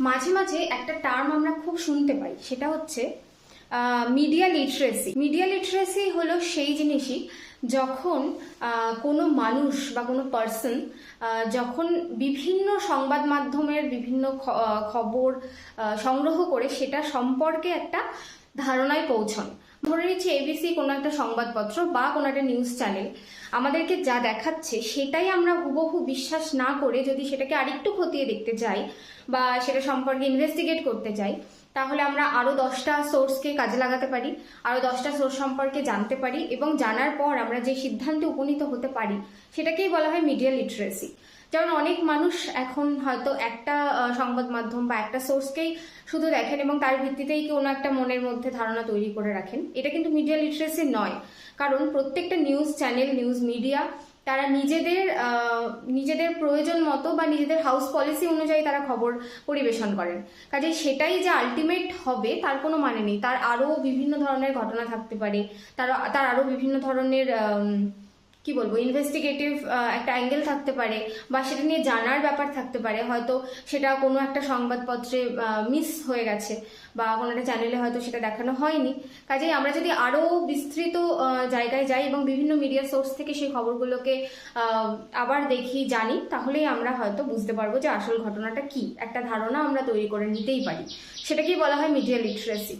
মাঝে মাঝে একটা টার্ম আমরা খুব শুনতে পাই, সেটা হচ্ছে মিডিয়া লিটারেসি মিডিয়া লিটারেসি হলো সেই জিনিসই যখন কোনো মানুষ বা কোনো পার্সন যখন বিভিন্ন সংবাদ মাধ্যমের বিভিন্ন খবর সংগ্রহ করে সেটা সম্পর্কে একটা ধারণায় পৌঁছন। ধরে নিচ্ছি এবিসি কোনো একটা সংবাদপত্র বা কোনো একটা নিউজ চ্যানেল আমাদেরকে যা দেখাচ্ছে সেটাই আমরা হুবহু বিশ্বাস না করে যদি সেটাকে আরেকটু খতিয়ে দেখতে যাই বা সেটা সম্পর্কে ইনভেস্টিগেট করতে যাই, তাহলে আমরা আরও দশটা সোর্সকে কাজে লাগাতে পারি আরও দশটা সোর্স সম্পর্কে জানতে পারি এবং জানার পর আমরা যে সিদ্ধান্তে উপনীত হতে পারি সেটাকেই বলা হয় মিডিয়া লিটারেসি যেমন অনেক মানুষ এখন হয়তো একটা সংবাদ মাধ্যম বা একটা সোর্সকেই শুধু দেখেন এবং তার ভিত্তিতেই কোনো একটা মনের মধ্যে ধারণা তৈরি করে রাখেন। এটা কিন্তু মিডিয়া লিটারেসি নয়। কারণ প্রত্যেকটা নিউজ চ্যানেল নিউজ মিডিয়া তারা নিজেদের নিজেদের প্রয়োজন মতো বা নিজেদের হাউস পলিসি অনুযায়ী তারা খবর পরিবেশন করেন। কাজে সেটাই যে আলটিমেট হবে তার কোনো মানে নেই। তার আরও বিভিন্ন ধরনের ঘটনা থাকতে পারে। তার তার আরও বিভিন্ন ধরনের কি বলব ইনভেস্টিগেটিভ একটা অ্যাঙ্গেল থাকতে পারে বা সেটা নিয়ে জানার ব্যাপার থাকতে পারে। হয়তো সেটা কোনো একটা সংবাদপত্রে মিস হয়ে গেছে বা কোনো একটা চ্যানেলে হয়তো সেটা দেখানো হয়নি। কাজেই আমরা যদি আরও বিস্তৃত জায়গায় যাই এবং বিভিন্ন মিডিয়া সোর্স থেকে সেই খবরগুলোকে আবার দেখি, জানি, তাহলেই আমরা হয়তো বুঝতে পারব যে আসল ঘটনাটা কি। একটা ধারণা আমরা তৈরি করে নিতেই পারি। সেটাকেই বলা হয় মিডিয়া লিটারেসি